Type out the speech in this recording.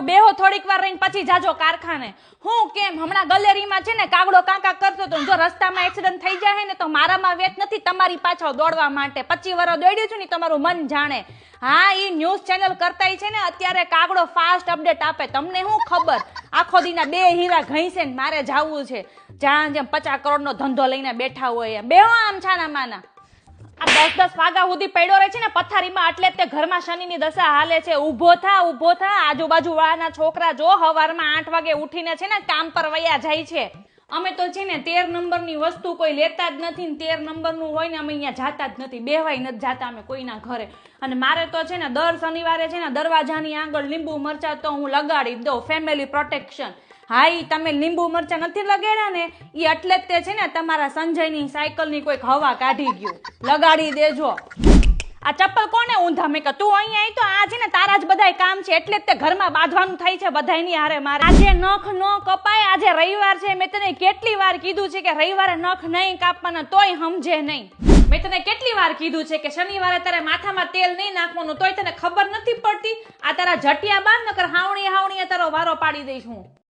થોડીક વાર રહીને પછી જાજો કારખાને. હું કેમ? હમણાં ગલેરીમાં છે ને કાગડો કાંકા કરતો હતો જો રસ્તામાં એક્સિડન્ટ થઈ જાય ને તો મારામાં વેત નથી તમારી પાછળ દોડવા માટે. પચી વર્ષ દોડ્યું છું ને તમારું મન જાણે. હા એ ન્યૂઝ ચેનલ કરતાય છે ને અત્યારે કાગડો ફાસ્ટ અપડેટ આપે. તમને શું ખબર? આખો દીના બે હીરા ઘઈસે ને મારે જાવું છે. જ્યાં જેમ પચાસ કરોડનો ધંધો લઈને બેઠા હોય. બેહો આમ છાના માના આ દસ દસ વાગ્યા સુધી પડ્યો રહે છે ને પથારીમાં, એટલે તે ઘરમાં શનિની દશા હાલે છે. ઊભો થા ઊભો થા. આજુબાજુ વાળાના છોકરા જો હવારમાં આઠ વાગે ઉઠીને છે ને કામ પર વયા જાય છે. અમે તો છે ને તેર નંબરની વસ્તુ કોઈ લેતા જ નથી ને તેર નંબરનું હોય ને અમે અહીંયા જાતા જ નથી. બેવાય નથી જાતા અમે કોઈના ઘરે. અને મારે તો છે ને દર શનિવારે છે ને દરવાજાની આગળ લીંબુ મરચા તો હું લગાડી દઉં. ફેમિલી પ્રોટેક્શન હા તમે લીંબુ મરચા નથી લગાડ્યા ને? એ એટલે જ તે છે ને, તમારા સંજયની સાયકલની કોઈક હવા કાઢી ગયું. લગાડી દેજો. આ ચપ્પલ કોને ઊંધા? મેં કે તું અહીંયા આવી તો આ છે ને, તારા જ બધાય કામ છે. એટલે જ તે ઘરમાં બાંધવાનું થાય છે બધાયની હારે મારે. આજે નખ ન કપાય, આજે રવિવાર છે. મેં તને કેટલી વાર કીધું છે કે રવિવારે નખ નહીં કાપવાના, તોય સમજે નહીં. મેં તને કેટલી વાર કીધું છે કે શનિવારે તારે માથામાં તેલ નહીં નાખવાનું, તોય તને ખબર નથી પડતી? આ તારા જટિયા બાંધ નકર હાવણી હાવણીએ તારો વારો પાડી દઈશ હું.